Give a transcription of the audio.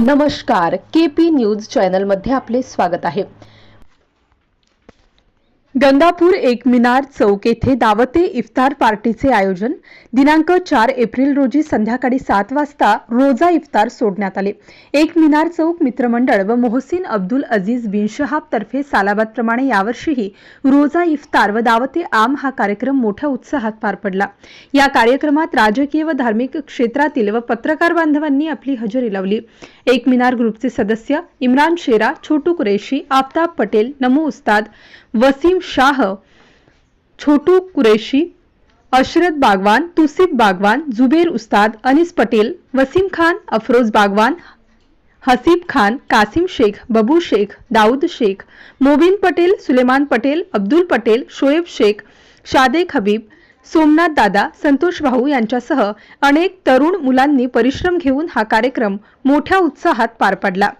नमस्कार के P news चॅनलमध्ये आपले स्वागत आहे. गंगापूर एक मिनार चौक येथे दावते इफ्तार पार्टीचे आयोजन. दिनांक चार एप्रिल रोजी संध्याकाळी सात वाजता रोजा इफ्तार सोडण्यात आले. एक मिनार चौक मित्रमंडळ व मोहसिन अब्दुल अजीज बिन शहाब तर्फे सालाबादप्रमाणे यावर्षीही रोजा इफ्तार व दावते आम हा कार्यक्रम मोठ्या उत्साहात पार पडला. या कार्यक्रमात राजकीय व धार्मिक क्षेत्रातील व पत्रकार बांधवांनी आपली हजेरी लावली. एक मिनार ग्रुपचे सदस्य इम्रान शेरा छोटू कुरेशी आफताब पटेल नमो उस्ताद वसीम शाह छोटू कुरेशी अशरत बागवान तुसिफ बागवान जुबेर उस्ताद अनिस पटेल वसीम खान अफरोज बागवान हसीब खान कासिम शेख बबू शेख दाऊद शेख मोबिन पटेल सुलेमान पटेल अब्दुल पटेल शोएब शेख शादेक हबीब सोमनाथ दादा संतोष भाऊ यांच्यासह अनेक तरुण मुलांनी परिश्रम घेऊन हा कार्यक्रम मोठ्या उत्साहात पार पडला.